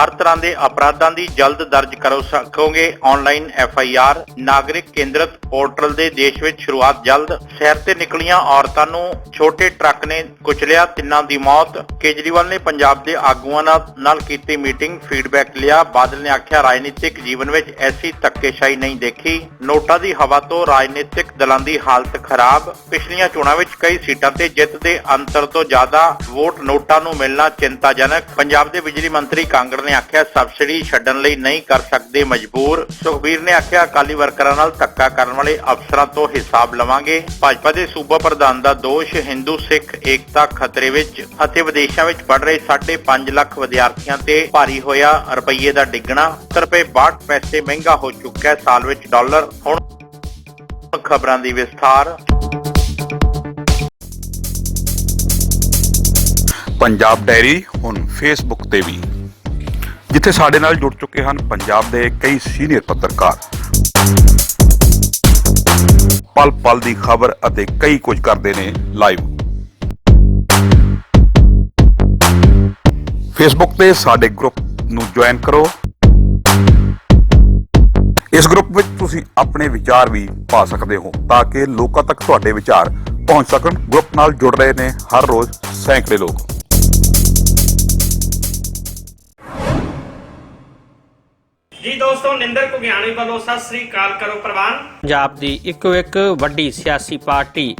ਹਰ ਤਰ੍ਹਾਂ ਦੇ ਅਪਰਾਧਾਂ ਦੀ ਜਲਦ ਦਰਜ ਕਰੋ ਸਕੋਗੇ ਆਨਲਾਈਨ ਐਫ ਆਈ ਆਰ ਨਾਗਰਿਕ ਕੇਂਦਰਤ ਪੋਰਟਲ ਦੇ ਦੇਸ਼ ਵਿੱਚ ਸ਼ੁਰੂਆਤ ਜਲਦ। ਸ਼ਹਿਰ ਤੇ ਨਿਕਲੀਆਂ ਔਰਤਾਂ ਨੂੰ ਛੋਟੇ ਟਰੱਕ ਨੇ ਕੁਚਲਿਆ, ਤਿੰਨਾਂ ਦੀ ਮੌਤ। ਕੇਜਰੀਵਾਲ ਨੇ ਪੰਜਾਬ ਦੇ ਆਗੂਆਂ ਨਾਲ ਕੀਤੀ ਮੀਟਿੰਗ ਫੀਡਬੈਕ ਲਿਆ। ਬਾਦਲ ਨੇ ਆਖਿਆ, ਰਾਜਨੀਤਿਕ ਜੀਵਨ ਵਿੱਚ ਐਸੀ ਧੱਕੇਸ਼ਾਹੀ ਨਹੀਂ ਦੇਖੀ। ਨੋਟਾਂ ਦੀ ਹਵਾ ਤੋਂ ਰਾਜਨੀਤਿਕ ਦਲਾਂ ਦੀ ਹਾਲਤ ਖਰਾਬ। ਪਿਛਲੀਆਂ ਚੋਣਾਂ ਵਿੱਚ ਕਈ ਸੀਟਾਂ ਤੇ ਜਿੱਤ ਦੇ ਅੰਤਰ ਤੋਂ ਜ਼ਿਆਦਾ ਵੋਟ ਨੋਟਾਂ ਨੂੰ ਮਿਲਣਾ ਚਿੰਤਾਜਨਕ। ਪੰਜਾਬ ਦੇ ਬਿਜਲੀ ਮੰਤਰੀ ਕਾਂਗੜ ਨੇ ਆਖਿਆ, ਸਬਸਿਡੀ ਛੱਡਣ ਲਈ ਨਹੀਂ ਕਰ ਸਕਦੇ ਮਜਬੂਰ। ਸੁਖਬੀਰ ਨੇ ਆਖਿਆ, ਅਕਾਲੀ ਵਰਕਰਾਂ ਨਾਲ ਧੱਕਾ ਕਰਨ ਵਾਲੇ ਅਫਸਰਾਂ ਤੋਂ ਹਿਸਾਬ ਲਵਾਂਗੇ। ਭਾਜਪਾ ਦੇ ਸੂਬਾ ਪ੍ਰਧਾਨ ਦਾ ਦੋਸ਼, ਹਿੰਦੂ ਸਿੱਖ ਏਕਤਾ ਖਤਰੇ ਵਿੱਚ ਅਤੇ ਵਿਦੇਸ਼ਾਂ ਵਿੱਚ ਪੜ ਰਹੇ 5.5 ਲੱਖ ਵਿਦਿਆਰਥੀਆਂ ਤੇ ਭਾਰੀ ਹੋਇਆ ਰੁਪਈਏ ਦਾ ਡਿੱਗਣਾ। 70 ਰੁਪਏ 62 ਪੈਸੇ ਮਹਿੰਗਾ ਹੋ ਚੁੱਕਾ ਹੈ, ਸਾਲ ਵਿੱਚ ਡਾਲਰ। ਹੁਣ ਖਬਰਾਂ ਦੀ ਵਿਸਥਾਰ। ਪੰਜਾਬ ਡੈਰੀ ਹੁਣ ਫੇਸਬੁੱਕ ਤੇ ਵੀ। ਜਿੱਥੇ ਸਾਡੇ ਨਾਲ ਜੁੜ ਚੁੱਕੇ ਹਨ ਪੰਜਾਬ ਦੇ ਕਈ ਸੀਨੀਅਰ ਪੱਤਰਕਾਰ। ਪਲ ਪਲ ਦੀ ਖਬਰ ਅਤੇ ਕਈ ਕੁਝ ਕਰਦੇ ਨੇ ਲਾਈਵ। ਫੇਸਬੁੱਕ ਤੇ ਸਾਡੇ ਗਰੁੱਪ ਨੂੰ ਜੁਆਇਨ ਕਰੋ। ਇਸ ਗਰੁੱਪ ਵਿੱਚ ਤੁਸੀਂ ਆਪਣੇ ਵਿਚਾਰ ਵੀ ਪਾ ਸਕਦੇ ਹੋ ਤਾਂ ਕਿ ਲੋਕਾਂ ਤੱਕ ਤੁਹਾਡੇ ਵਿਚਾਰ ਪਹੁੰਚ ਸਕਣ। ਗਰੁੱਪ ਨਾਲ ਜੁੜ ਰਹੇ ਨੇ ਹਰ ਰੋਜ਼ ਸੈਂਕੜੇ ਲੋਕ। ਜੀ ਦੋਸਤੋ, ਨਿੰਦਰ ਕੁਗਿਆਣੀ ਵੱਲੋਂ ਸਤਿ ਸ੍ਰੀ ਅਕਾਲ ਕਰੋ ਪ੍ਰਵਾਨ। ਪੰਜਾਬ ਦੀ ਇੱਕੋ ਇੱਕ ਵੱਡੀ ਸਿਆਸੀ ਪਾਰਟੀ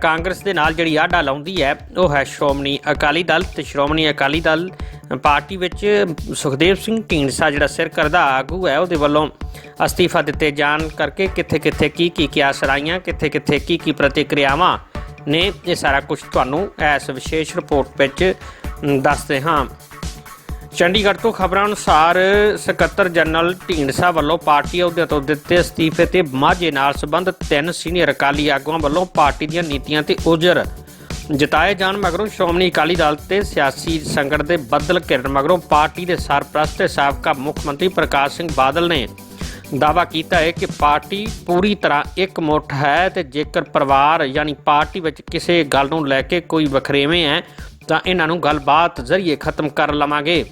ਕਾਂਗਰਸ ਦੇ ਨਾਲ ਜਿਹੜੀ ਆਡਾ ਲਾਉਂਦੀ ਹੈ, ਉਹ ਹੈ ਸ਼੍ਰੋਮਣੀ ਅਕਾਲੀ ਦਲ ਤੇ ਸ਼੍ਰੋਮਣੀ ਅਕਾਲੀ ਦਲ ਪਾਰਟੀ ਵਿੱਚ ਸੁਖਦੇਵ ਸਿੰਘ ਢੀਂਡਸਾ ਜਿਹੜਾ ਸਿਰ ਕਰਦਾ ਆਗੂ ਹੈ, ਉਹਦੇ ਵੱਲੋਂ ਅਸਤੀਫਾ ਦਿੱਤੇ ਜਾਣ ਕਰਕੇ ਕਿੱਥੇ ਕਿੱਥੇ ਕੀ ਕੀ ਕਿਆਸ ਰਾਈਆਂ ਕਿੱਥੇ ਕਿੱਥੇ ਕੀ ਕੀ ਪ੍ਰਤੀਕਿਰਿਆਵਾਂ ਨੇ, ਇਹ ਸਾਰਾ ਕੁਝ ਤੁਹਾਨੂੰ ਇਸ ਵਿਸ਼ੇਸ਼ ਰਿਪੋਰਟ ਵਿੱਚ ਦੱਸਦੇ ਹਾਂ। ਚੰਡੀਗੜ੍ਹ ਤੋਂ ਖਬਰਾਂ ਅਨੁਸਾਰ ਸਕੱਤਰ ਜਨਰਲ ਢੀਂਡਸਾ ਵੱਲੋਂ ਪਾਰਟੀ ਅਹੁਦੇ ਤੋਂ ਦਿੱਤੇ ਅਸਤੀਫੇ ਤੇ ਮਾਝੇ ਨਾਲ ਸੰਬੰਧਿਤ ਤਿੰਨ ਸੀਨੀਅਰ ਅਕਾਲੀ ਆਗੂਆਂ ਵੱਲੋਂ ਪਾਰਟੀ ਦੀਆਂ ਨੀਤੀਆਂ ਤੇ ਉਜਰ। ਜਤਾਏ ਜਾਣ ਮਗਰੋਂ ਸ਼੍ਰੋਮਣੀ ਅਕਾਲੀ ਦਲ ਤੇ ਸਿਆਸੀ ਸੰਗਠਨ ਦੇ ਬੱਦਲ ਘਿਰਨ ਮਗਰੋਂ ਪਾਰਟੀ ਦੇ ਸਰਪ੍ਰਸਤ ਤੇ ਸਾਬਕਾ ਮੁੱਖ ਮੰਤਰੀ ਪ੍ਰਕਾਸ਼ ਸਿੰਘ ਬਾਦਲ ਨੇ ਦਾਅਵਾ ਕੀਤਾ ਹੈ ਕਿ ਪਾਰਟੀ ਪੂਰੀ ਤਰ੍ਹਾਂ ਇੱਕ ਮੁੱਠ ਹੈ ਤੇ ਜੇਕਰ ਪਰਿਵਾਰ ਯਾਨੀ ਪਾਰਟੀ ਵਿੱਚ ਕਿਸੇ ਗੱਲ ਨੂੰ ਲੈ ਕੇ ਕੋਈ ਵਖਰੇਵੇਂ ਹੈ ਤਾਂ ਇਹਨਾਂ ਨੂੰ ਗੱਲਬਾਤ ਜ਼ਰੀਏ ਖਤਮ ਕਰ ਲਵਾਂਗੇ।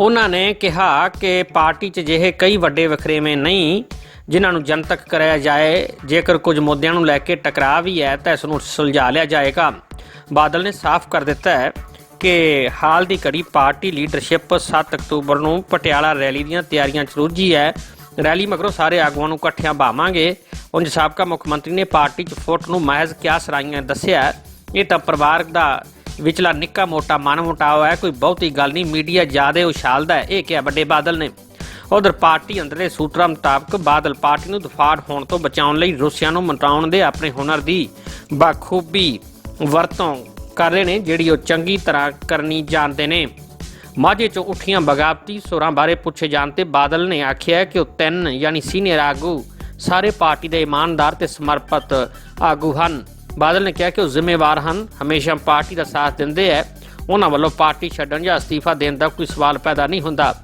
ਉਹਨਾਂ ਨੇ ਕਿਹਾ ਕਿ ਪਾਰਟੀ 'ਚ ਜਿਹੇ ਕਈ ਵੱਡੇ ਵਖਰੇਵੇਂ ਨਹੀਂ, ਜਿਨ੍ਹਾਂ ਨੂੰ ਜਨਤਕ ਕਰਾਇਆ ਜਾਏ। ਜੇਕਰ ਕੁਝ ਮੁੱਦਿਆਂ ਨੂੰ ਲੈ ਕੇ ਟਕਰਾਅ ਵੀ ਹੈ, ਤਾਂ ਇਸ ਨੂੰ ਸੁਲਝਾ ਲਿਆ ਜਾਏਗਾ। ਬਾਦਲ ਨੇ ਸਾਫ਼ ਕਰ ਦਿੱਤਾ ਹੈ ਕਿ ਹਾਲ ਦੀ ਘੜੀ ਪਾਰਟੀ ਲੀਡਰਸ਼ਿਪ 7 ਅਕਤੂਬਰ ਨੂੰ ਪਟਿਆਲਾ ਰੈਲੀ ਦੀਆਂ ਤਿਆਰੀਆਂ 'ਚ ਰੁੱਝੀ ਹੈ। ਰੈਲੀ ਮਗਰੋਂ ਸਾਰੇ ਆਗੂਆਂ ਨੂੰ ਇਕੱਠਿਆਂ ਭਾਵਾਂਗੇ। ਉਂਝ ਸਾਬਕਾ ਮੁੱਖ ਮੰਤਰੀ ਨੇ ਪਾਰਟੀ 'ਚ ਫੁੱਟ ਨੂੰ ਮਹਿਜ਼ ਕਿਆ ਸਰਾਈਆਂ ਦੱਸਿਆ। ਇਹ ਤਾਂ ਪਰਿਵਾਰ ਦਾ ਵਿਚਲਾ ਨਿੱਕਾ ਮੋਟਾ ਮਨ ਮੁਟਾਵ ਹੈ, ਕੋਈ ਬਹੁਤੀ ਗੱਲ ਨਹੀਂ, ਮੀਡੀਆ ਜ਼ਿਆਦਾ ਉਛਾਲਦਾ ਹੈ। ਇਹ ਕਿਹਾ ਵੱਡੇ ਬਾਦਲ ਨੇ। ਉਧਰ ਪਾਰਟੀ ਅੰਦਰਲੇ ਸੂਤਰਾਂ ਮੁਤਾਬਕ ਬਾਦਲ ਪਾਰਟੀ ਨੂੰ ਦਫਾੜ ਹੋਣ ਤੋਂ ਬਚਾਉਣ ਲਈ ਰੂਸੀਆ ਨੂੰ ਮਟਾਉਣ ਦੇ ਆਪਣੇ ਹੁਨਰ ਦੀ ਬਾਖੂਬੀ ਵਰਤੋਂ ਕਰ ਰਹੇ ਨੇ, ਜਿਹੜੀ ਉਹ ਚੰਗੀ ਤਰ੍ਹਾਂ ਕਰਨੀ ਜਾਣਦੇ ਨੇ। ਮਾਝੇ ਚੋਂ ਉੱਠੀਆਂ ਬਗਾਵਤੀ ਸੁਰਾਂ ਬਾਰੇ ਪੁੱਛੇ ਜਾਣ ਤੇ ਬਾਦਲ ਨੇ ਆਖਿਆ ਕਿ ਉਹ ਤਿੰਨ, ਯਾਨੀ ਸੀਨੀਅਰ ਆਗੂ, ਸਾਰੇ ਪਾਰਟੀ ਦੇ ਇਮਾਨਦਾਰ ਤੇ ਸਮਰਪਿਤ ਆਗੂ ਹਨ। ਬਾਦਲ ਨੇ ਕਿਹਾ ਕਿ ਉਹ ਜ਼ਿੰਮੇਵਾਰ ਹਨ, ਹਮੇਸ਼ਾ ਪਾਰਟੀ ਦਾ ਸਾਥ ਦਿੰਦੇ ਹੈ ਉਹਨਾਂ ਵੱਲੋਂ ਪਾਰਟੀ ਛੱਡਣ ਜਾਂ ਅਸਤੀਫਾ ਦੇਣ ਦਾ ਕੋਈ ਸਵਾਲ ਪੈਦਾ ਨਹੀਂ ਹੁੰਦਾ।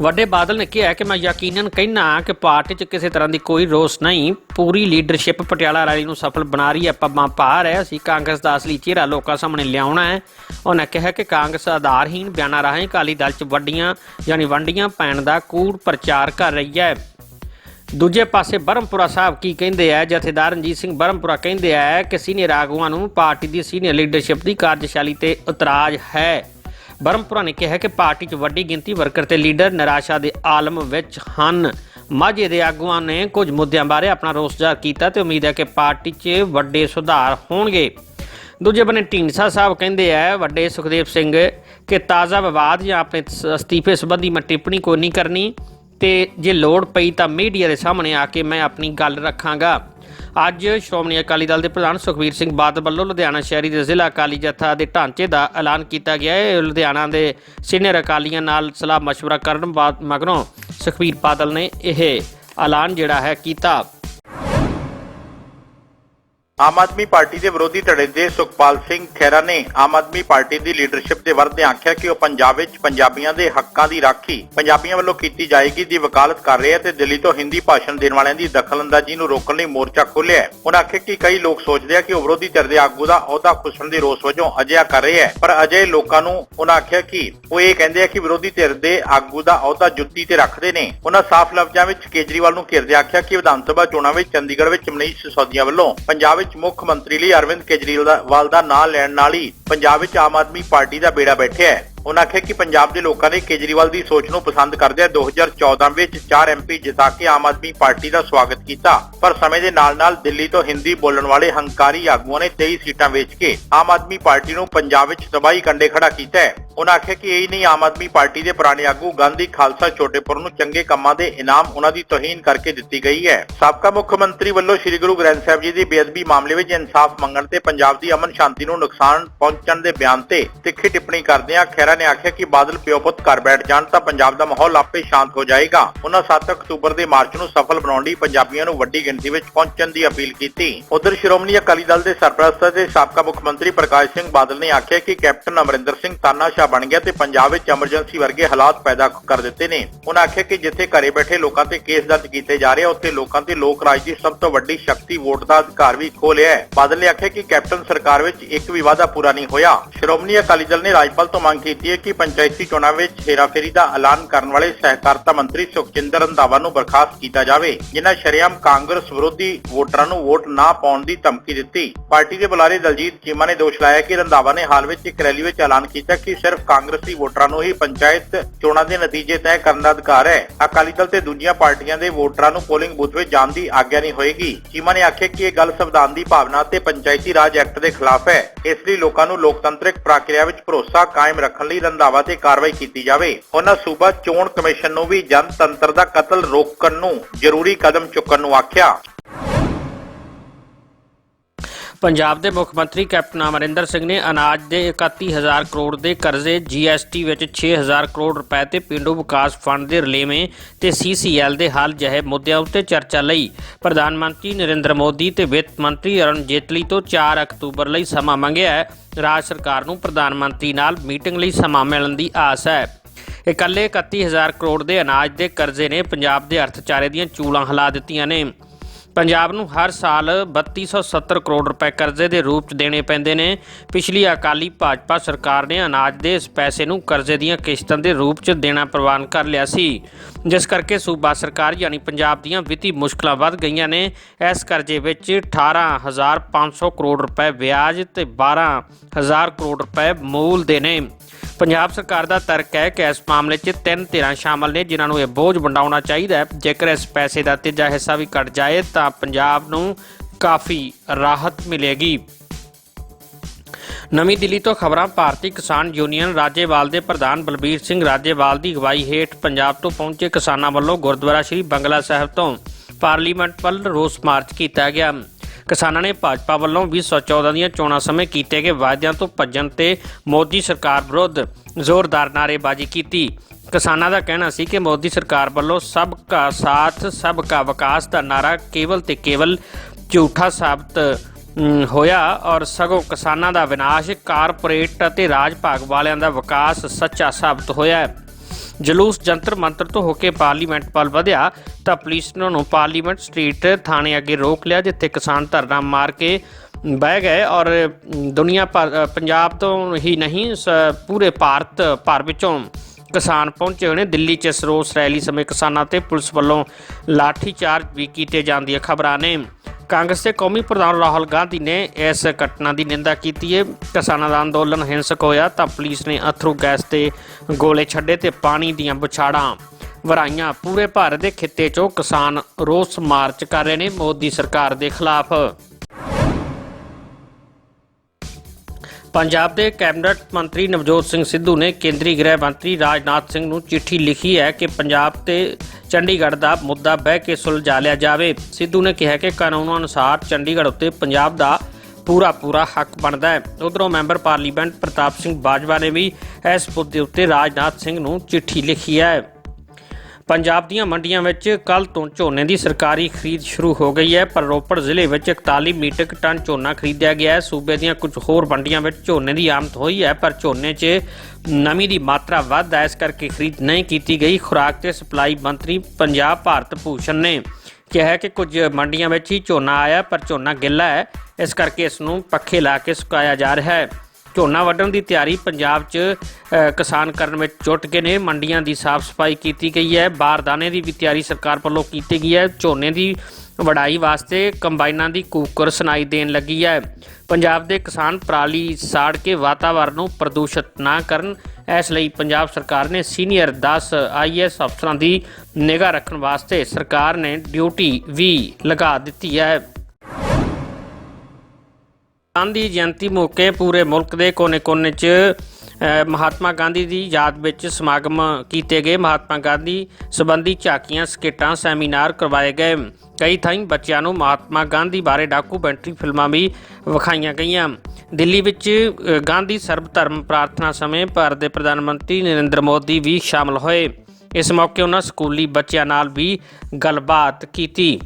ਵੱਡੇ ਬਾਦਲ ਨੇ ਕਿਹਾ ਕਿ ਮੈਂ ਯਕੀਨਨ ਕਹਿਣਾ ਕਿ ਪਾਰਟੀ 'ਚ ਕਿਸੇ ਤਰ੍ਹਾਂ ਦੀ ਕੋਈ ਰੋਸ ਨਹੀਂ। ਪੂਰੀ ਲੀਡਰਸ਼ਿਪ ਪਟਿਆਲਾ ਰੈਲੀ ਨੂੰ ਸਫਲ ਬਣਾ ਰਹੀ ਹੈ ਪੱਬਾਂ ਪਾ ਹੈ ਅਸੀਂ ਕਾਂਗਰਸ ਦਾ ਅਸਲੀ ਚਿਹਰਾ ਲੋਕਾਂ ਸਾਹਮਣੇ ਲਿਆਉਣਾ ਹੈ ਉਹਨਾਂ ਕਿਹਾ ਕਿ ਕਾਂਗਰਸ ਆਧਾਰਹੀਣ ਬਿਆਨਾਂ ਰਾਹੀਂ ਅਕਾਲੀ ਦਲ 'ਚ ਵੱਡੀਆਂ, ਯਾਨੀ ਵੰਡੀਆਂ ਪੈਣ ਦਾ ਕੂੜ ਪ੍ਰਚਾਰ ਕਰ ਰਹੀ ਹੈ ਦੂਜੇ ਪਾਸੇ ਬਰਮਪੁਰਾ ਸਾਹਿਬ ਕੀ ਕਹਿੰਦੇ ਆ? ਜਥੇਦਾਰ ਰਣਜੀਤ ਸਿੰਘ ਬਰਮਪੁਰਾ ਕਹਿੰਦੇ ਆ ਕਿ ਸੀਨੀਅਰ ਆਗੂਆਂ ਨੂੰ ਪਾਰਟੀ ਦੀ ਸੀਨੀਅਰ ਲੀਡਰਸ਼ਿਪ ਦੀ ਕਾਰਜਸ਼ਾਲੀ ਤੇ ਇਤਰਾਜ਼ ਹੈ। ਬਰਮਪੁਰਾ ਨੇ ਕਿਹਾ ਕਿ ਪਾਰਟੀ 'ਚ ਵੱਡੀ ਗਿਣਤੀ ਵਰਕਰ ਤੇ ਲੀਡਰ ਨਿਰਾਸ਼ਾ ਦੇ ਆਲਮ ਵਿੱਚ ਹਨ। ਮਾਝੇ ਦੇ ਆਗੂਆਂ ਨੇ ਕੁਝ ਮੁੱਦਿਆਂ ਬਾਰੇ ਆਪਣਾ ਰੋਸ ਜ਼ਾਹਰ ਕੀਤਾ ਤੇ ਉਮੀਦ ਹੈ ਕਿ ਪਾਰਟੀ 'ਚ ਵੱਡੇ ਸੁਧਾਰ ਹੋਣਗੇ। ਦੂਜੇ ਬੰਨੇ ਢੀਂਡਸਾ ਸਾਹਿਬ ਕਹਿੰਦੇ ਆ, ਵੱਡੇ ਸੁਖਦੇਵ ਸਿੰਘ, ਕਿ ਤਾਜ਼ਾ ਵਿਵਾਦ ਜਾਂ ਆਪਣੇ ਅਸਤੀਫੇ ਸੰਬੰਧੀ ਮੈਂ ਟਿੱਪਣੀ ਕੋਈ ਨਹੀਂ ਕਰਨੀ। ਤੇ ਜੇ ਲੋੜ ਪਈ ਤਾਂ ਮੀਡੀਆ ਦੇ ਸਾਹਮਣੇ ਆ ਕੇ ਮੈਂ ਆਪਣੀ ਗੱਲ ਰੱਖਾਂਗਾ ਅੱਜ ਸ਼੍ਰੋਮਣੀ ਅਕਾਲੀ ਦਲ ਦੇ ਪ੍ਰਧਾਨ ਸੁਖਬੀਰ ਸਿੰਘ ਬਾਦਲ ਵੱਲੋਂ ਲੁਧਿਆਣਾ ਸ਼ਹਿਰੀ ਦੇ ਜ਼ਿਲ੍ਹਾ ਅਕਾਲੀ ਜਥਾ ਦੇ ਢਾਂਚੇ ਦਾ ਐਲਾਨ ਕੀਤਾ ਗਿਆ ਹੈ ਲੁਧਿਆਣਾ ਦੇ ਸੀਨੀਅਰ ਅਕਾਲੀਆਂ ਨਾਲ ਸਲਾਹ مشورہ ਕਰਨ ਬਾਅਦ ਮਗਰੋਂ ਸੁਖਬੀਰ ਬਾਦਲ ਨੇ ਇਹ ਐਲਾਨ ਜਿਹੜਾ ਹੈ ਕੀਤਾ ਆਮ ਆਦਮੀ ਪਾਰਟੀ ਦੇ ਵਿਰੋਧੀ ਧੜੇ ਦੇ ਸੁਖਪਾਲ ਸਿੰਘ ਖਹਿਰਾ ਨੇ ਆਮ ਆਦਮੀ ਪਾਰਟੀ ਦੀ ਲੀਡਰਸ਼ਿਪ ਦੇ ਵਰਦੇ ਆਖਿਆ ਕਿ ਉਹ ਪੰਜਾਬ ਵਿੱਚ ਪੰਜਾਬੀਆਂ ਦੇ ਹੱਕਾਂ ਦੀ ਰਾਖੀ ਪੰਜਾਬੀਆਂ ਵੱਲੋਂ ਕੀਤੀ ਜਾਏਗੀ ਦੀ ਵਕਾਲਤ ਕਰ ਰਹੇ ਹੈ ਤੇ ਦਿੱਲੀ ਤੋਂ ਹਿੰਦੀ ਭਾਸ਼ਣ ਦੇਣ ਵਾਲਿਆਂ ਦੀ ਦਖਲਅੰਦਾਜ਼ੀ ਨੂੰ ਰੋਕਣ ਲਈ ਮੋਰਚਾ ਖੋਲ੍ਹਿਆ ਹੈ। ਉਹਨਾਂ ਆਖਿਆ ਕਿ ਕਈ ਲੋਕ ਸੋਚਦੇ ਆ ਕਿ ਉਹ ਵਿਰੋਧੀ ਧਿਰ ਦੇ ਆਗੂ ਦਾ ਅਹੁਦਾ ਖੁਸਣ ਦੇ ਰੋਸ ਵਜੋਂ ਅਜਿਹਾ ਕਰ ਰਹੇ ਹੈ ਪਰ ਅਜਿਹੇ ਲੋਕਾਂ ਨੂੰ ਉਹਨਾਂ ਆਖਿਆ ਕਿ ਉਹ ਇਹ ਕਹਿੰਦੇ ਆ ਕਿ ਵਿਰੋਧੀ ਧਿਰ ਦੇ ਆਗੂ ਦਾ ਅਹੁਦਾ ਜੁੱਤੀ ਤੇ ਰੱਖਦੇ ਨੇ। ਉਹਨਾਂ ਸਾਫ਼ ਲਫ਼ਜ਼ਾਂ ਵਿੱਚ ਕੇਜਰੀਵਾਲ ਨੂੰ ਘੇਰਦੇ ਆਖਿਆ ਕਿ ਵਿਧਾਨ ਸਭਾ ਚੋਣਾਂ ਵਿੱਚ ਚੰਡੀਗੜ੍ਹ ਵਿੱਚ ਮਨੀਸ਼ ਸਿਸੋਦੀਆ ਵੱਲੋਂ ਪੰਜਾਬ ਵਿੱਚ ਮੁੱਖ ਮੰਤਰੀ ਲਈ ਅਰਵਿੰਦ ਕੇਜਰੀਵਾਲ ਦਾ ਨਾਂ ਲੈਣ ਨਾਲ ਹੀ ਪੰਜਾਬ ਵਿੱਚ ਆਮ ਆਦਮੀ ਪਾਰਟੀ ਦਾ ਬੇੜਾ ਬੈਠਿਆ ਹੈ। ਉਹਨਾਂ ਆਖਿਆ ਕਿ ਪੰਜਾਬ ਦੇ ਲੋਕਾਂ ਨੇ ਕੇਜਰੀਵਾਲ ਦੀ ਸੋਚ ਨੂੰ ਪਸੰਦ ਕਰਦਿਆਂ 2014 ਵਿੱਚ 4 ਐਮਪੀ ਜਿਤਾ ਕੇ ਆਮ ਆਦਮੀ ਪਾਰਟੀ ਦਾ ਸਵਾਗਤ ਕੀਤਾ। ਪਰ ਸਮੇਂ ਦੇ ਨਾਲ-ਨਾਲ ਦਿੱਲੀ ਤੋਂ ਹਿੰਦੀ ਬੋਲਣ ਵਾਲੇ ਹੰਕਾਰੀ ਆਗੂਆਂ ਨੇ 23 ਸੀਟਾਂ ਵੇਚ ਕੇ ਆਮ ਆਦਮੀ ਪਾਰਟੀ ਨੂੰ ਪੰਜਾਬ ਵਿੱਚ ਤਬਾਹੀ ਕੰਡੇ ਖੜਾ ਕੀਤਾ ਹੈ। ਉਹਨਾਂ ਆਖਿਆ ਕਿ ਇਹ ਨਹੀਂ ਆਮ ਆਦਮੀ ਪਾਰਟੀ ਦੇ ਪੁਰਾਣੇ ਆਗੂ ਗਾਂਧੀ ਖਾਲਸਾ ਛੋਟੇਪੁਰ ਨੂੰ ਚੰਗੇ ਕੰਮਾਂ ਦੇ ਇਨਾਮ ਉਹਨਾਂ ਦੀ ਤੋਹੀਨ ਕਰਕੇ ਦਿੱਤੀ ਗਈ ਹੈ। ਸਾਬਕਾ ਮੁੱਖ ਮੰਤਰੀ ਵੱਲੋਂ ਸ੍ਰੀ ਗੁਰੂ ਗ੍ਰੰਥ ਸਾਹਿਬ ਜੀ ਦੀ ਬੇਅਦਬੀ ਮਾਮਲੇ ਵਿੱਚ ਇਨਸਾਫ ਮੰਗਣ ਤੇ ਪੰਜਾਬ ਦੀ ਅਮਨ ਸ਼ਾਂਤੀ ਨੂੰ ਨੁਕਸਾਨ ਪਹੁੰਚਣ ਦੇ ਬਿਆਨ ਤੇ ਤਿੱਖੀ ਟਿੱਪਣੀ ਕਰਦਿਆਂ ਖਹਿਰਾ ਨੇ ਆਖਿਆ ਕਿ ਬਾਦਲ ਪਿਓ ਪੁੱਤ ਘਰ ਬੈਠ ਜਾਣ ਤਾਂ ਪੰਜਾਬ ਦਾ ਮਾਹੌਲ ਆਪੇ ਸ਼ਾਂਤ ਹੋ ਜਾਏਗਾ। ਉਹਨਾਂ 7 ਅਕਤੂਬਰ ਦੇ ਮਾਰਚ ਨੂੰ ਸਫਲ ਬਣਾਉਣ ਲਈ ਪੰਜਾਬੀਆਂ ਨੂੰ ਵੱਡੀ ਗਿਣਤੀ ਵਿੱਚ ਪਹੁੰਚਣ ਦੀ ਅਪੀਲ ਕੀਤੀ। ਉਧਰ ਸ਼੍ਰੋਮਣੀ ਅਕਾਲੀ ਦਲ ਦੇ ਸਰਪ੍ਰਸਤ ਤੇ ਸਾਬਕਾ ਮੁੱਖ ਮੰਤਰੀ ਪ੍ਰਕਾਸ਼ ਸਿੰਘ ਬਾਦਲ ਨੇ ਆਖਿਆ ਕਿ ਕੈਪਟਨ ਅਮਰਿੰਦਰ ਸਿੰਘ ਤਾਨਾਸ਼ਾਹ ਬਣ ਗਿਆ ਤੇ ਪੰਜਾਬ ਵਿੱਚ ਐਮਰਜੈਂਸੀ ਵਰਗੇ ਹਾਲਾਤ ਪੈਦਾ ਕਰ ਦਿੱਤੇ ਨੇ। ਉਹਨਾਂ ਆਖਿਆ ਕਿ ਜਿੱਥੇ ਘਰੇ ਬੈਠੇ ਲੋਕਾਂ ਤੇ ਕੇਸ ਦਰਜ ਕੀਤੇ ਜਾ ਰਹੇ ਆ, ਉੱਥੇ ਲੋਕਾਂ ਤੇ ਲੋਕ ਰਾਜ ਦੀ ਸਭ ਤੋਂ ਵੱਡੀ ਸ਼ਕਤੀ ਵੋਟ ਦਾ ਅਧਿਕਾਰ ਵੀ ਖੋ ਲਿਆ ਹੈ। ਬਾਦਲ ਨੇ ਆਖਿਆ ਕਿ ਕੈਪਟਨ ਸਰਕਾਰ ਵਿੱਚ ਇੱਕ ਵੀ ਵਾਅਦਾ ਪੂਰਾ ਨਹੀਂ ਹੋਇਆ। ਸ਼੍ਰੋਮਣੀ ਅਕਾਲੀ ਦਲ ਨੇ ਰਾਜਪਾਲ ਤੋਂ ਮੰਗ ਕੀਤੀ ਹੈ ਕਿ ਪੰਚਾਇਤੀ ਚੋਣਾਂ ਵਿੱਚ ਹੇਰਾਫੇਰੀ ਦਾ ਐਲਾਨ ਕਰਨ ਵਾਲੇ ਸਹਿਕਾਰਤਾ ਮੰਤਰੀ ਸੁਖਜਿੰਦਰ ਰੰਧਾਵਾ ਨੂੰ ਬਰਖਾਸਤ ਕੀਤਾ ਜਾਵੇ, ਜਿਨ੍ਹਾਂ ਸ਼ਰੇਆਮ ਕਾਂਗਰਸ ਵਿਰੋਧੀ ਵੋਟਰਾਂ ਨੂੰ ਵੋਟ ਨਾ ਪਾਉਣ ਦੀ ਧਮਕੀ ਦਿੱਤੀ। ਪਾਰਟੀ ਦੇ ਬੁਲਾਰੇ ਦਲਜੀਤ ਚੀਮਾ ਨੇ ਦੋਸ਼ ਲਾਇਆ ਕਿ ਰੰਧਾਵਾ ਨੇ ਹਾਲ ਵਿੱਚ ਇੱਕ ਰੈਲੀ ਵਿੱਚ ਐਲਾਨ ਕੀਤਾ ਕਿ ਸਿਰਫ ਸਿਰਫ ਕਾਂਗਰਸੀ ਵੋਟਰਾਂ ਨੂੰ ਹੀ ਪੰਚਾਇਤ ਚੋਣਾਂ ਦੇ ਨਤੀਜੇ ਤੈਅ ਕਰਨ ਦਾ ਅਧਿਕਾਰ ਹੈ। ਅਕਾਲੀ ਦਲ ਤੇ ਦੂਜੀਆਂ ਪਾਰਟੀਆਂ ਦੇ ਵੋਟਰਾਂ ਨੂੰ ਪੋਲਿੰਗ ਬੂਥ ਵਿੱਚ ਜਾਣ ਦੀ ਆਗਿਆ ਨਹੀਂ ਹੋਏਗੀ। ਚੀਮਾ ਨੇ ਆਖਿਆ ਕਿ ਇਹ ਗੱਲ ਸੰਵਿਧਾਨ ਦੀ ਭਾਵਨਾ ਤੇ ਪੰਚਾਇਤੀ ਰਾਜ ਐਕਟ ਦੇ ਖਿਲਾਫ ਹੈ। ਇਸ ਲਈ ਲੋਕਾਂ ਨੂੰ ਲੋਕਤੰਤਰਿਕ ਪ੍ਰਕਿਰਿਆ ਵਿੱਚ ਭਰੋਸਾ ਕਾਇਮ ਰੱਖਣ ਲਈ ਰੰਧਾਵਾ ਤੇ ਕਾਰਵਾਈ ਕੀਤੀ ਜਾਵੇ। ਉਹਨਾਂ ਸੂਬਾ ਚੋਣ ਕਮਿਸ਼ਨ ਨੂੰ ਵੀ ਜਨਤੰਤਰ ਦਾ ਕਤਲ ਰੋਕਣ ਨੂੰ ਜ਼ਰੂਰੀ ਕਦਮ ਚੁੱਕਣ ਨੂੰ ਆਖਿਆ। ਪੰਜਾਬ ਦੇ ਮੁੱਖ ਮੰਤਰੀ ਕੈਪਟਨ ਅਮਰਿੰਦਰ ਸਿੰਘ ਨੇ ਅਨਾਜ ਦੇ 31000 ਕਰੋੜ ਦੇ ਕਰਜ਼ੇ GST ਵਿੱਚ 6000 ਕਰੋੜ ਰੁਪਏ ਤੇ ਪਿੰਡੂ ਵਿਕਾਸ ਫੰਡ ਦੇ ਰਲੇਵੇਂ ਤੇ CCL ਦੇ ਹੱਲ ਜਿਹੇ ਮੁੱਦਿਆਂ ਉੱਤੇ ਚਰਚਾ ਲਈ। ਪ੍ਰਧਾਨ ਮੰਤਰੀ ਨਰਿੰਦਰ ਮੋਦੀ ਤੇ ਵਿੱਤ ਮੰਤਰੀ ਅਰੁਣ ਜੇਤਲੀ ਤੋਂ 4 ਅਕਤੂਬਰ ਲਈ ਸਮਾਂ ਮੰਗਿਆ ਹੈ। ਰਾਜ ਸਰਕਾਰ ਨੂੰ ਪ੍ਰਧਾਨ ਮੰਤਰੀ ਨਾਲ ਮੀਟਿੰਗ ਲਈ ਸਮਾਂ ਮਿਲਣ ਦੀ ਆਸ ਹੈ। ਇਕੱਲੇ 31000 ਕਰੋੜ ਦੇ ਅਨਾਜ ਦੇ ਕਰਜ਼ੇ ਨੇ ਪੰਜਾਬ ਦੇ ਅਰਥਚਾਰੇ ਦੀਆਂ ਚੂਲਾਂ ਹਿਲਾ ਦਿੱਤੀਆਂ ਨੇ। ਪੰਜਾਬ ਨੂੰ ਹਰ ਸਾਲ 3270 ਕਰੋੜ ਰੁਪਏ ਕਰਜ਼ੇ ਦੇ ਰੂਪ 'ਚ ਦੇਣੇ ਪੈਂਦੇ ਨੇ। ਪਿਛਲੀ ਅਕਾਲੀ ਭਾਜਪਾ ਸਰਕਾਰ ਨੇ ਅਨਾਜ ਦੇ ਇਸ ਪੈਸੇ ਨੂੰ ਕਰਜ਼ੇ ਦੀਆਂ ਕਿਸ਼ਤਾਂ ਦੇ ਰੂਪ 'ਚ ਦੇਣਾ ਪ੍ਰਵਾਨ ਕਰ ਲਿਆ ਸੀ। ਜਿਸ ਕਰਕੇ ਸੂਬਾ ਸਰਕਾਰ ਯਾਨੀ ਪੰਜਾਬ ਦੀਆਂ ਵਿੱਤੀ ਮੁਸ਼ਕਲਾਂ ਵੱਧ ਗਈਆਂ ਨੇ। ਇਸ ਕਰਜ਼ੇ ਵਿੱਚ 18500 ਕਰੋੜ ਰੁਪਏ ਵਿਆਜ ਤੇ 12000 ਕਰੋੜ ਰੁਪਏ ਮੂਲ ਦੇ ਨੇ। ਪੰਜਾਬ ਸਰਕਾਰ ਦਾ ਤਰਕ ਹੈ ਕਿ ਇਸ ਮਾਮਲੇ 'ਚ ਤਿੰਨ ਧਿਰਾਂ ਸ਼ਾਮਲ ਨੇ, ਜਿਨ੍ਹਾਂ ਨੂੰ ਇਹ ਬੋਝ ਵੰਡਾਉਣਾ ਚਾਹੀਦਾ ਹੈ। ਜੇਕਰ ਇਸ ਪੈਸੇ ਦਾ ਤੀਜਾ ਹਿੱਸਾ ਵੀ ਕੱਟ ਜਾਏ, ਤਾਂ ਪੰਜਾਬ ਨੂੰ ਕਾਫੀ ਰਾਹਤ ਮਿਲੇਗੀ। ਨਵੀਂ ਦਿੱਲੀ ਤੋਂ ਖਬਰਾਂ, ਭਾਰਤੀ ਕਿਸਾਨ ਯੂਨੀਅਨ ਰਾਜੇਵਾਲ ਦੇ ਪ੍ਰਧਾਨ ਬਲਬੀਰ ਸਿੰਘ ਰਾਜੇਵਾਲ ਦੀ ਅਗਵਾਈ ਹੇਠ ਪੰਜਾਬ ਤੋਂ ਪਹੁੰਚੇ ਕਿਸਾਨਾਂ ਵੱਲੋਂ ਗੁਰਦੁਆਰਾ ਸ੍ਰੀ ਬੰਗਲਾ ਸਾਹਿਬ ਤੋਂ ਪਾਰਲੀਮੈਂਟ ਵੱਲ ਰੋਸ ਮਾਰਚ ਕੀਤਾ ਗਿਆ। ਕਿਸਾਨਾਂ ਨੇ ਭਾਜਪਾ ਵੱਲੋਂ 2014 ਦੀਆਂ ਚੋਣਾਂ ਸਮੇਂ ਕੀਤੇ ਗਏ ਵਾਅਦਿਆਂ ਤੋਂ ਭੱਜਣ ਤੇ ਮੋਦੀ ਸਰਕਾਰ ਵਿਰੁੱਧ ਜ਼ੋਰਦਾਰ ਨਾਅਰੇਬਾਜ਼ੀ ਕੀਤੀ। ਕਿਸਾਨਾਂ ਦਾ ਕਹਿਣਾ ਸੀ ਕਿ ਮੋਦੀ ਸਰਕਾਰ ਵੱਲੋਂ ਸਭ ਕਾ ਸਾਥ, ਸਭ ਕਾ ਵਿਕਾਸ ਦਾ ਨਾਰਾ ਕੇਵਲ ਤੇ ਕੇਵਲ ਝੂਠਾ ਸਾਬਤ ਹੋਇਆ ਔਰ ਸਗੋਂ ਕਿਸਾਨਾਂ ਦਾ ਵਿਨਾਸ਼, ਕਾਰਪੋਰੇਟ ਅਤੇ ਰਾਜ ਭਾਗ ਵਾਲਿਆਂ ਦਾ ਵਿਕਾਸ ਸੱਚਾ ਸਾਬਤ ਹੋਇਆ ਜਲੂਸ ਜੰਤਰ ਮੰਤਰ ਤੋਂ ਹੋ ਕੇ ਪਾਰਲੀਮੈਂਟ ਵੱਲ ਵਧਿਆ ਤਾਂ ਪੁਲਿਸ ਨੇ ਉਹਨੂੰ ਪਾਰਲੀਮੈਂਟ ਸਟਰੀਟ ਥਾਣੇ ਅੱਗੇ ਰੋਕ ਲਿਆ ਜਿੱਥੇ ਕਿਸਾਨ ਧਰਨਾ ਮਾਰ ਕੇ ਬਹਿ ਗਏ ਔਰ ਅਮ, ਦੁਨੀਆ ਭਰ- ਪੰਜਾਬ ਤੋਂ ਹੀ ਨਹੀਂ ਪੂਰੇ ਭਾਰਤ ਭਰ ਵਿੱਚੋਂ ਕਿਸਾਨ ਪਹੁੰਚੇ ਹੋਏ ਨੇ। ਦਿੱਲੀ 'ਚ ਇਸ ਰੋਸ ਰੈਲੀ ਸਮੇਂ ਕਿਸਾਨਾਂ ਤੇ ਪੁਲਿਸ ਵੱਲੋਂ ਲਾਠੀ ਚਾਰਜ ਵੀ ਕੀਤੇ ਜਾਣ ਦੀਆਂ ਖਬਰਾਂ ਨੇ। ਕਾਂਗਰਸ ਦੇ ਕੌਮੀ ਪ੍ਰਧਾਨ ਰਾਹੁਲ ਗਾਂਧੀ ਨੇ ਇਸ ਘਟਨਾ ਦੀ ਨਿੰਦਾ ਕੀਤੀ ਹੈ। ਕਿਸਾਨਾਂ ਦਾ ਅੰਦੋਲਨ ਹਿੰਸਕ ਹੋਇਆ ਤਾਂ ਪੁਲਿਸ ਨੇ ਅਥਰੂ ਗੈਸ ਤੇ ਗੋਲੇ ਛੱਡੇ ਤੇ ਪਾਣੀ ਦੀਆਂ ਬੁਛਾੜਾਂ ਵਰਾਈਆਂ। ਪੂਰੇ ਭਾਰਤ ਦੇ ਖਿੱਤੇ 'ਚੋਂ ਕਿਸਾਨ ਰੋਸ ਮਾਰਚ ਕਰ ਰਹੇ ਨੇ ਮੋਦੀ ਸਰਕਾਰ ਦੇ ਖਿਲਾਫ। ਪੰਜਾਬ ਦੇ ਕੈਬਨਿਟ ਮੰਤਰੀ ਨਵਜੋਤ ਸਿੰਘ ਸਿੱਧੂ ਨੇ ਕੇਂਦਰੀ ਗ੍ਰਹਿ ਮੰਤਰੀ ਰਾਜਨਾਥ ਸਿੰਘ ਨੂੰ ਚਿੱਠੀ ਲਿਖੀ ਹੈ ਕਿ ਪੰਜਾਬ ਤੇ ਚੰਡੀਗੜ੍ਹ ਦਾ ਮੁੱਦਾ ਬਹਿ ਕੇ ਸੁਲਝਾ ਲਿਆ ਜਾਵੇ। ਸਿੱਧੂ ਨੇ ਕਿਹਾ ਕਿ ਕਾਨੂੰਨ ਅਨੁਸਾਰ ਚੰਡੀਗੜ੍ਹ ਉੱਤੇ ਪੰਜਾਬ ਦਾ ਪੂਰਾ ਪੂਰਾ ਹੱਕ ਬਣਦਾ ਹੈ। ਉਧਰੋਂ ਮੈਂਬਰ ਪਾਰਲੀਮੈਂਟ ਪ੍ਰਤਾਪ ਸਿੰਘ ਬਾਜਵਾ ਨੇ ਵੀ ਇਸ ਮੁੱਦੇ ਉੱਤੇ ਰਾਜਨਾਥ ਸਿੰਘ ਨੂੰ ਚਿੱਠੀ ਲਿਖੀ ਹੈ। ਪੰਜਾਬ ਦੀਆਂ ਮੰਡੀਆਂ ਵਿੱਚ ਕੱਲ ਤੋਂ ਝੋਨੇ ਦੀ ਸਰਕਾਰੀ ਖਰੀਦ ਸ਼ੁਰੂ ਹੋ ਗਈ ਹੈ, ਪਰ ਰੋਪੜ ਜ਼ਿਲ੍ਹੇ ਵਿੱਚ 41 ਮੀਟ੍ਰਿਕ ਟਨ ਝੋਨਾ ਖਰੀਦਿਆ ਗਿਆ ਹੈ। ਸੂਬੇ ਦੀਆਂ ਕੁਝ ਹੋਰ ਮੰਡੀਆਂ ਵਿੱਚ ਝੋਨੇ ਦੀ ਆਮਦ ਹੋਈ ਹੈ, ਪਰ ਝੋਨੇ 'ਚ ਨਮੀ ਦੀ ਮਾਤਰਾ ਵੱਧ ਹੈ, ਇਸ ਕਰਕੇ ਖਰੀਦ ਨਹੀਂ ਕੀਤੀ ਗਈ। ਖੁਰਾਕ ਤੇ ਸਪਲਾਈ ਮੰਤਰੀ ਪੰਜਾਬ ਭਾਰਤ ਭੂਸ਼ਣ ਨੇ ਕਿਹਾ ਕਿ ਕੁਝ ਮੰਡੀਆਂ ਵਿੱਚ ਹੀ ਝੋਨਾ ਆਇਆ, ਪਰ ਝੋਨਾ ਗਿੱਲਾ ਹੈ। ਇਸ ਕਰਕੇ ਇਸ ਨੂੰ ਪੱਖੇ ਲਾ ਕੇ ਸੁਕਾਇਆ ਜਾ ਰਿਹਾ ਹੈ। ਝੋਨਾ ਵੱਢਣ ਦੀ ਤਿਆਰੀ ਪੰਜਾਬ 'ਚ ਕਿਸਾਨ ਕਰਨ ਵਿੱਚ ਜੁਟ ਗਏ ਨੇ। ਮੰਡੀਆਂ ਦੀ ਸਾਫ਼ ਸਫ਼ਾਈ ਕੀਤੀ ਗਈ ਹੈ। ਬਾਰਦਾਨੇ ਦੀ ਵੀ ਤਿਆਰੀ ਸਰਕਾਰ ਵੱਲੋਂ ਕੀਤੀ ਗਈ ਹੈ। ਝੋਨੇ ਦੀ ਵਢਾਈ ਵਾਸਤੇ ਕੰਬਾਈਨਾਂ ਦੀ ਕੂਕਰ ਸੁਣਾਈ ਦੇਣ ਲੱਗੀ ਹੈ। ਪੰਜਾਬ ਦੇ ਕਿਸਾਨ ਪਰਾਲੀ ਸਾੜ ਕੇ ਵਾਤਾਵਰਣ ਨੂੰ ਪ੍ਰਦੂਸ਼ਿਤ ਨਾ ਕਰਨ, ਇਸ ਲਈ ਪੰਜਾਬ ਸਰਕਾਰ ਨੇ ਸੀਨੀਅਰ 10 ਆਈਐਸ ਅਫਸਰਾਂ ਦੀ ਨਿਗਾਹ ਰੱਖਣ ਵਾਸਤੇ ਸਰਕਾਰ ਨੇ ਡਿਊਟੀ ਵੀ ਲਗਾ ਦਿੱਤੀ ਹੈ। ਗਾਂਧੀ ਜਯੰਤੀ ਮੌਕੇ ਪੂਰੇ ਮੁਲਕ ਦੇ ਕੋਨੇ-ਕੋਨੇ 'ਚ ਮਹਾਤਮਾ ਗਾਂਧੀ ਦੀ ਯਾਦ ਵਿੱਚ ਸਮਾਗਮ ਕੀਤੇ ਗਏ। ਮਹਾਤਮਾ ਗਾਂਧੀ ਸੰਬੰਧੀ ਝਾਕੀਆਂ, ਸਕਿੱਟਾਂ, ਸੈਮੀਨਾਰ ਕਰਵਾਏ ਗਏ। ਕਈ ਥਾਈਂ ਬੱਚਿਆਂ ਨੂੰ ਮਹਾਤਮਾ ਗਾਂਧੀ ਬਾਰੇ ਡਾਕੂਮੈਂਟਰੀ ਫਿਲਮਾਂ ਵੀ ਵਿਖਾਈਆਂ ਗਈਆਂ। ਦਿੱਲੀ ਵਿੱਚ ਗਾਂਧੀ ਸਰਬ ਧਰਮ ਪ੍ਰਾਰਥਨਾ ਸਮੇਂ ਭਾਰਤ ਦੇ ਪ੍ਰਧਾਨ ਮੰਤਰੀ ਨਰਿੰਦਰ ਮੋਦੀ ਵੀ ਸ਼ਾਮਲ ਹੋਏ। ਇਸ ਮੌਕੇ ਉਹਨਾਂ ਸਕੂਲੀ ਬੱਚਿਆਂ ਨਾਲ ਵੀ ਗੱਲਬਾਤ ਕੀਤੀ।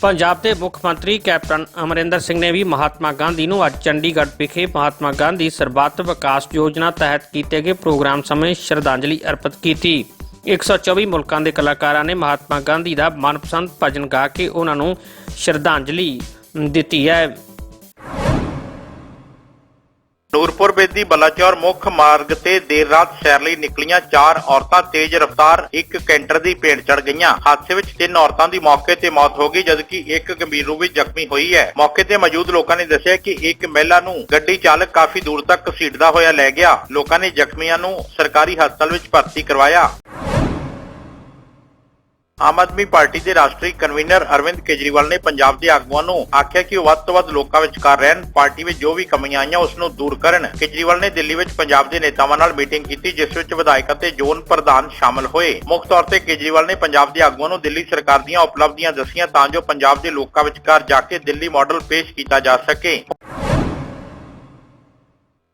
ਪੰਜਾਬ ਦੇ ਮੁੱਖ ਮੰਤਰੀ ਕੈਪਟਨ ਅਮਰਿੰਦਰ ਸਿੰਘ ਨੇ ਵੀ ਮਹਾਤਮਾ ਗਾਂਧੀ ਨੂੰ ਅੱਜ ਚੰਡੀਗੜ੍ਹ ਵਿਖੇ ਮਹਾਤਮਾ ਗਾਂਧੀ ਸਰਬੱਤ ਵਿਕਾਸ ਯੋਜਨਾ ਤਹਿਤ ਕੀਤੇ ਗਏ ਪ੍ਰੋਗਰਾਮ ਸਮੇਂ ਸ਼ਰਧਾਂਜਲੀ ਅਰਪਿਤ ਕੀਤੀ। 124 ਮੁਲਕਾਂ ਦੇ ਕਲਾਕਾਰਾਂ ਨੇ ਮਹਾਤਮਾ ਗਾਂਧੀ ਦਾ ਮਨਪਸੰਦ ਭਜਨ ਗਾ ਕੇ ਉਹਨਾਂ ਨੂੰ ਸ਼ਰਧਾਂਜਲੀ ਦਿੱਤੀ ਹੈ। ਨੂਰਪੁਰ ਬੇਦੀ ਬਲਾਚੌਰ ਮੁੱਖ ਮਾਰਗ ਤੇ ਦੇਰ ਰਾਤ ਸੈਰ ਲਈ ਨਿਕਲੀਆਂ ਚਾਰ ਔਰਤਾਂ ਤੇਜ਼ ਰਫ਼ਤਾਰ ਇੱਕ ਕੈਂਟਰ ਦੀ ਭੇਟ ਚੜ ਗਈਆਂ। ਹਾਦਸੇ ਵਿੱਚ ਤਿੰਨ ਔਰਤਾਂ ਦੀ ਮੌਕੇ ਤੇ ਮੌਤ ਹੋ ਗਈ, ਜਦਕਿ ਇੱਕ ਗੰਭੀਰ ਰੂਪ ਵਿੱਚ ਜ਼ਖਮੀ ਹੋਈ ਹੈ। ਮੌਕੇ ਤੇ ਮੌਜੂਦ ਲੋਕਾਂ ਨੇ ਦੱਸਿਆ ਕਿ ਇੱਕ ਮਹਿਲਾ ਨੂੰ ਗੱਡੀ ਚਾਲਕ ਕਾਫੀ ਦੂਰ ਤੱਕ ਘਸੀਟਦਾ ਹੋਇਆ ਲੈ ਗਿਆ। ਲੋਕਾਂ ਨੇ ਜ਼ਖਮੀਆਂ ਨੂੰ ਸਰਕਾਰੀ ਹਸਪਤਾਲ ਵਿੱਚ ਭਰਤੀ ਕਰਵਾਇਆ। ਆਮ ਆਦਮੀ ਪਾਰਟੀ ਦੇ ਰਾਸ਼ਟਰੀ ਕਨਵੀਨਰ ਅਰਵਿੰਦ ਕੇਜਰੀਵਾਲ ਨੇ ਪੰਜਾਬ ਦੇ ਆਗੂਆਂ ਨੂੰ ਆਖਿਆ ਕਿ ਉਹ ਵੱਧ ਤੋਂ ਵੱਧ ਲੋਕਾਂ ਵਿਚਕਾਰ ਰਹਿਣ, ਪਾਰਟੀ ਵਿੱਚ ਜੋ ਵੀ ਕਮੀਆਂ ਆਈਆਂ ਉਸ ਨੂੰ ਦੂਰ ਕਰਨ। ਕੇਜਰੀਵਾਲ ਨੇ ਦਿੱਲੀ ਵਿੱਚ ਪੰਜਾਬ ਦੇ ਨੇਤਾਵਾਂ ਨਾਲ ਮੀਟਿੰਗ ਕੀਤੀ, ਜਿਸ ਵਿੱਚ ਵਿਧਾਇਕ ਅਤੇ ਜ਼ੋਨ ਪ੍ਰਧਾਨ ਸ਼ਾਮਲ ਹੋਏ। ਮੁੱਖ ਤੌਰ ਤੇ ਕੇਜਰੀਵਾਲ ਨੇ ਪੰਜਾਬ ਦੇ ਆਗੂਆਂ ਨੂੰ ਦਿੱਲੀ ਸਰਕਾਰ ਦੀਆਂ ਉਪਲਬਧੀਆਂ ਦੱਸੀਆਂ ਤਾਂ ਜੋ ਪੰਜਾਬ ਦੇ ਲੋਕਾਂ ਵਿਚਕਾਰ ਜਾ ਕੇ ਦਿੱਲੀ ਮਾਡਲ ਪੇਸ਼ ਕੀਤਾ ਜਾ ਸਕੇ।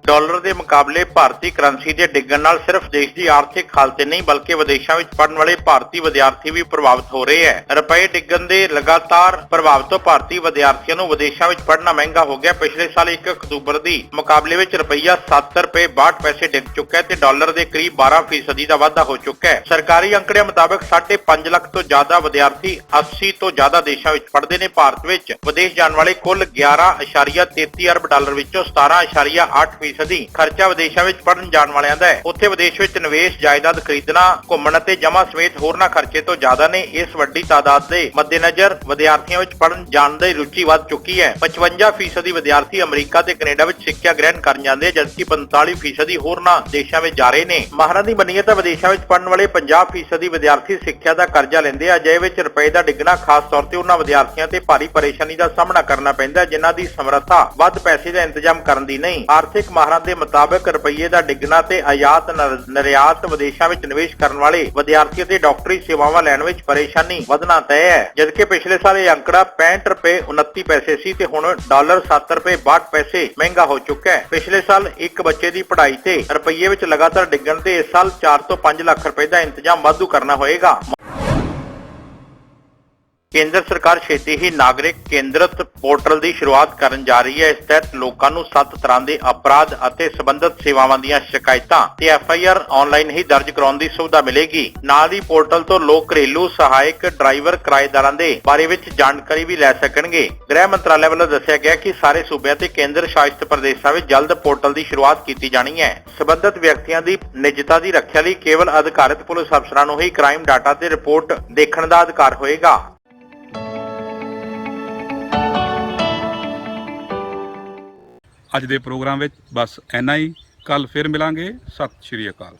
ਡਾਲਰ ਦੇ ਮੁਕਾਬਲੇ ਭਾਰਤੀ ਕਰੰਸੀ ਦੇ ਡਿੱਗਣ ਨਾਲ ਸਿਰਫ ਦੇਸ਼ ਦੀ ਆਰਥਿਕ ਹਾਲਤ ਹੀ ਨਹੀਂ, ਬਲਕਿ ਵਿਦੇਸ਼ਾਂ ਵਿੱਚ ਪੜਨ ਵਾਲੇ ਭਾਰਤੀ ਵਿਦਿਆਰਥੀ ਵੀ ਪ੍ਰਭਾਵਿਤ ਹੋ ਰਹੇ ਹੈ। ਰੁਪਏ ਡਿੱਗਣ ਦੇ ਲਗਾਤਾਰ ਪ੍ਰਭਾਵ ਤੋਂ ਭਾਰਤੀ ਵਿਦਿਆਰਥੀਆਂ ਨੂੰ ਵਿਦੇਸ਼ਾਂ ਵਿੱਚ ਪੜਨਾ ਮਹਿੰਗਾ ਹੋ ਗਿਆ। ਪਿਛਲੇ ਸਾਲ 1 ਅਕਤੂਬਰ ਦੀ ਮੁਕਾਬਲੇ ਵਿੱਚ ਰੁਪਈਆ 7 ਰੁਪਏ 62 ਪੈਸੇ ਡਿੱਗ ਚੁੱਕਾ ਹੈ ਤੇ ਡਾਲਰ ਦੇ ਕਰੀਬ 12% ਫੀਸਦੀ ਦਾ ਵਾਧਾ ਹੋ ਚੁੱਕਾ ਹੈ। ਸਰਕਾਰੀ ਅੰਕੜਿਆਂ ਮੁਤਾਬਕ 5.5 ਲੱਖ ਤੋਂ ਜ਼ਿਆਦਾ ਵਿਦਿਆਰਥੀ 80 ਤੋਂ ਜ਼ਿਆਦਾ ਦੇਸ਼ਾਂ ਵਿੱਚ ਪੜ੍ਹਦੇ ਨੇ। ਭਾਰਤ ਵਿੱਚ ਵਿਦੇਸ਼ ਜਾਣ ਵਾਲੇ ਕੁੱਲ 11.33 ਅਰਬ ਡਾਲਰ ਵਿੱਚੋਂ 17.8 ਫੀਸਦੀ ਖਰਚਾ ਵਿਦੇਸ਼ਾਂ ਵਿੱਚ ਪੜਨ ਜਾਣ ਵਾਲਿਆਂ ਦਾ ਹੈ। ਉੱਥੇ ਵਿਦੇਸ਼ ਵਿੱਚ ਨਿਵੇਸ਼, ਜਾਇਦਾਦ ਖਰੀਦਣਾ, ਘੁੰਮਣ ਅਤੇ ਜਮ੍ਹਾਂ ਸਮੇਤ ਹੋਰਨਾਂ ਖਰਚੇ ਤੋਂ ਜ਼ਿਆਦਾ ਨੇ। ਇਸ ਵੱਡੀ ਤਾਦਾਦ ਦੇ ਮੱਦੇਨਜ਼ਰ ਵਿਦਿਆਰਥੀਆਂ ਵਿੱਚ ਪੜਨ ਜਾਣ ਦੀ ਰੁਚੀ ਵੱਧ ਚੁੱਕੀ ਹੈ। 55 ਫੀਸਦੀ ਵਿਦਿਆਰਥੀ ਅਮਰੀਕਾ ਤੇ ਕੈਨੇਡਾ ਵਿੱਚ ਸਿੱਖਿਆ ਗ੍ਰਹਿਣ ਕਰਨ ਜਾਂਦੇ ਜਦਕਿ 45 ਫੀਸਦੀ ਹੋਰਨਾਂ ਦੇਸ਼ਾਂ ਵਿੱਚ ਜਾ ਰਹੇ ਨੇ। ਮਾਹਰਾਂ ਦੀ ਮੰਨੀਏ ਤਾਂ ਵਿਦੇਸ਼ਾਂ ਵਿੱਚ ਪੜਨ ਵਾਲੇ 50 ਫੀਸਦੀ ਵਿਦਿਆਰਥੀ ਸਿੱਖਿਆ ਦਾ ਕਰਜ਼ਾ ਲੈਂਦੇ ਆ ਅਜਿਹੇ ਵਿੱਚ ਰੁਪਏ ਦਾ ਡਿੱਗਣਾ, ਖਾਸ ਤੌਰ ਤੇ ਉਹਨਾਂ ਵਿਦਿਆਰਥੀਆਂ ਤੇ ਭਾਰੀ ਪਰੇਸ਼ਾਨੀ ਦਾ ਸਾਹਮਣਾ ਕਰਨਾ ਪੈਂਦਾ, ਜਿਨ੍ਹਾਂ ਦੀ ਸਮਰੱਥਾ ਵੱਧ ਪੈਸੇ ਦਾ ਇੰਤਜ਼ਾਮ ਕਰਨ ਦੀ ਨਹੀਂ। ਆਰਥਿਕ ਮਾਹਰਾਂ ਦੇ ਮੁਤਾਬਕ ਰੁਪਏ ਦਾ ਡਿੱਗਣਾ ਤੇ ਆਯਾਤ ਨਿਰਯਾਤ ਵਿਦੇਸ਼ਾਂ ਵਿੱਚ ਨਿਵੇਸ਼ ਕਰਨ ਵਾਲੇ ਵਿਦਿਆਰਥੀਆਂ ਤੇ ਡਾਕਟਰੀ ਸੇਵਾਵਾਂ ਲੈਣ ਵਿੱਚ ਪਰੇਸ਼ਾਨੀ ਵਧਣਾ ਤੈਅ ਹੈ। ਜਦਕਿ ਪਿਛਲੇ ਸਾਲ ਇਹ ਅੰਕੜਾ 65 ਰੁਪਏ 29 ਪੈਸੇ ਸੀ ਤੇ ਹੁਣ ਡਾਲਰ 7 ਰੁਪਏ 62 ਪੈਸੇ ਮਹਿੰਗਾ ਹੋ ਚੁੱਕਾ ਹੈ। ਪਿਛਲੇ ਸਾਲ ਇੱਕ ਬੱਚੇ ਦੀ ਪੜ੍ਹਾਈ ਤੇ ਰੁਪਏ ਵਿੱਚ ਲਗਾਤਾਰ ਡਿੱਗਣ ਤੇ ਇਸ ਸਾਲ 4 ਤੋਂ 5 ਲੱਖ ਰੁਪਏ ਦਾ ਇੰਤਜ਼ਾਮ ਵਾਧੂ ਕਰਨਾ ਹੋਏਗਾ। ਕੇਂਦਰ ਸਰਕਾਰ ਛੇਤੀ ਹੀ ਨਾਗਰਿਕ ਕੇਂਦਰਿਤ ਪੋਰਟਲ ਦੀ ਸ਼ੁਰੂਆਤ ਕਰਨ ਜਾ ਰਹੀ ਹੈ। ਇਸ ਤਹਿਤ ਲੋਕਾਂ ਨੂੰ 7 ਤਰ੍ਹਾਂ ਦੇ ਅਪਰਾਧ ਅਤੇ ਸੰਬੰਧਿਤ ਸੇਵਾਵਾਂ ਦੀਆਂ ਸ਼ਿਕਾਇਤਾਂ ਤੇ ਐਫ ਆਈ ਆਰ ਆਨਲਾਈਨ ਹੀ ਦਰਜ ਕਰਾਉਣ ਦੀ ਸੁਵਿਧਾ ਮਿਲੇਗੀ। ਨਾਲ ਹੀ ਪੋਰਟਲ ਤੋਂ ਲੋਕ ਘਰੇਲੂ ਸਹਾਇਕ ਡਰਾਈਵਰ ਕਿਰਾਏਦਾਰਾਂ ਦੇ ਬਾਰੇ ਵਿੱਚ ਜਾਣਕਾਰੀ ਵੀ ਲੈ ਸਕਣਗੇ। ਗ੍ਰਹਿ ਮੰਤਰਾਲੇ ਵੱਲੋਂ ਦੱਸਿਆ ਗਿਆ ਕਿ ਸਾਰੇ ਸੂਬਿਆਂ ਤੇ ਕੇਂਦਰ ਸ਼ਾਸਿਤ ਪ੍ਰਦੇਸ਼ਾਂ ਵਿੱਚ ਜਲਦ ਪੋਰਟਲ ਦੀ ਸ਼ੁਰੂਆਤ ਕੀਤੀ ਜਾਣੀ ਹੈ। ਸੰਬੰਧਿਤ ਵਿਅਕਤੀਆਂ ਦੀ ਨਿੱਜਤਾ ਦੀ ਰੱਖਿਆ ਲਈ ਕੇਵਲ ਅਧਿਕਾਰਤ ਪੁਲਿਸ ਅਫਸਰਾਂ ਨੂੰ ਹੀ ਕ੍ਰਾਈਮ ਡਾਟਾ ਤੇ ਰਿਪੋਰਟ ਦੇਖਣ ਦਾ ਅਧਿਕਾਰ ਹੋਏਗਾ। ਅੱਜ ਦੇ ਪ੍ਰੋਗਰਾਮ ਵਿੱਚ ਬਸ ਇੰਨਾ ਹੀ। ਕੱਲ ਫਿਰ ਮਿਲਾਂਗੇ। ਸਤਿ ਸ਼੍ਰੀ ਅਕਾਲ।